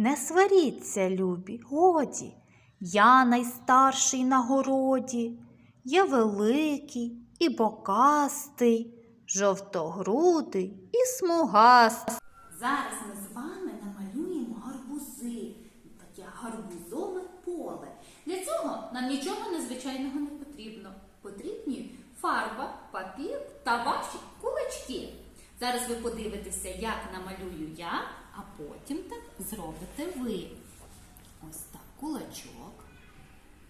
Не сваріться, любі, годі. Я найстарший на городі. Я великий і бокастий, жовтогрудий і смугастий. Зараз ми з вами намалюємо гарбузи, таке гарбузове поле. Для цього нам нічого незвичайного не потрібно. Потрібні фарба, папір та ваші кулачки. Зараз ви подивитеся, як намалюю я, а потім так зробите ви. Ось так кулачок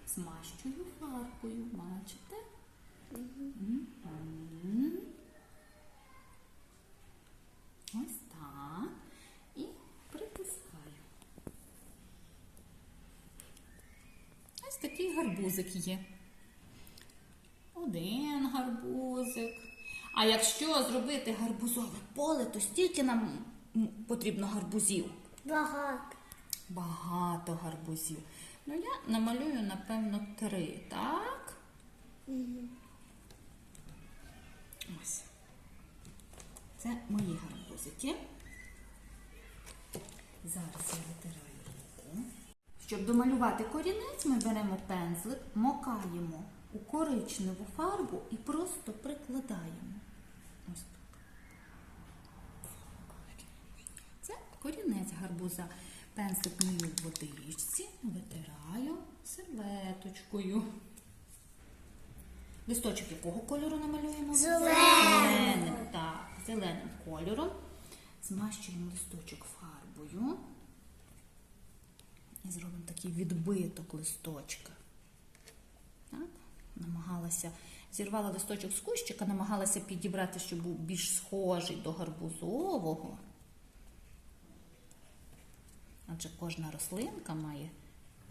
змащую фарбою. Бачите? Ось так. І притискаю. Ось такий гарбузик є. Один гарбузик. А якщо зробити гарбузове поле, то стільки нам потрібно гарбузів. Багато. Багато гарбузів. Ну, я намалюю, напевно, три, так? Ось. Це мої гарбузики. Зараз я витираю руку. Щоб домалювати корінець, ми беремо пензлик, мокаємо у коричневу фарбу і просто прикладаємо. Ось так. Це корінець гарбуза. Пензлик мию в водичці, витираю серветочкою. Листочок якого кольору намалюємо? Зеленого. Зеленим, так, зеленим кольором. Змащуємо листочок фарбою. І зробимо такий відбиток листочка. Так? Намагалася, зірвала листочок з кущика, намагалася підібрати, щоб був більш схожий до гарбузового. Адже кожна рослинка має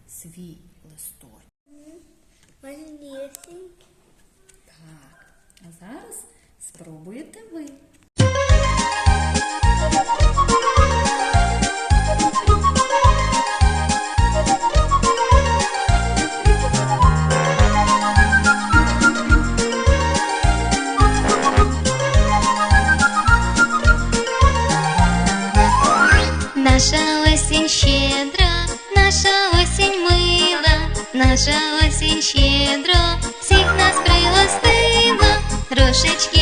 свій листочок. Так, а зараз спробуєте ви. Осінь щедра, наша осінь мила, наша осінь щедра, всіх нас пригостила, трошечки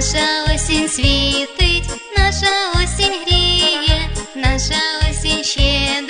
Наша осінь світить, наша осінь гріє, наша осінь щедра.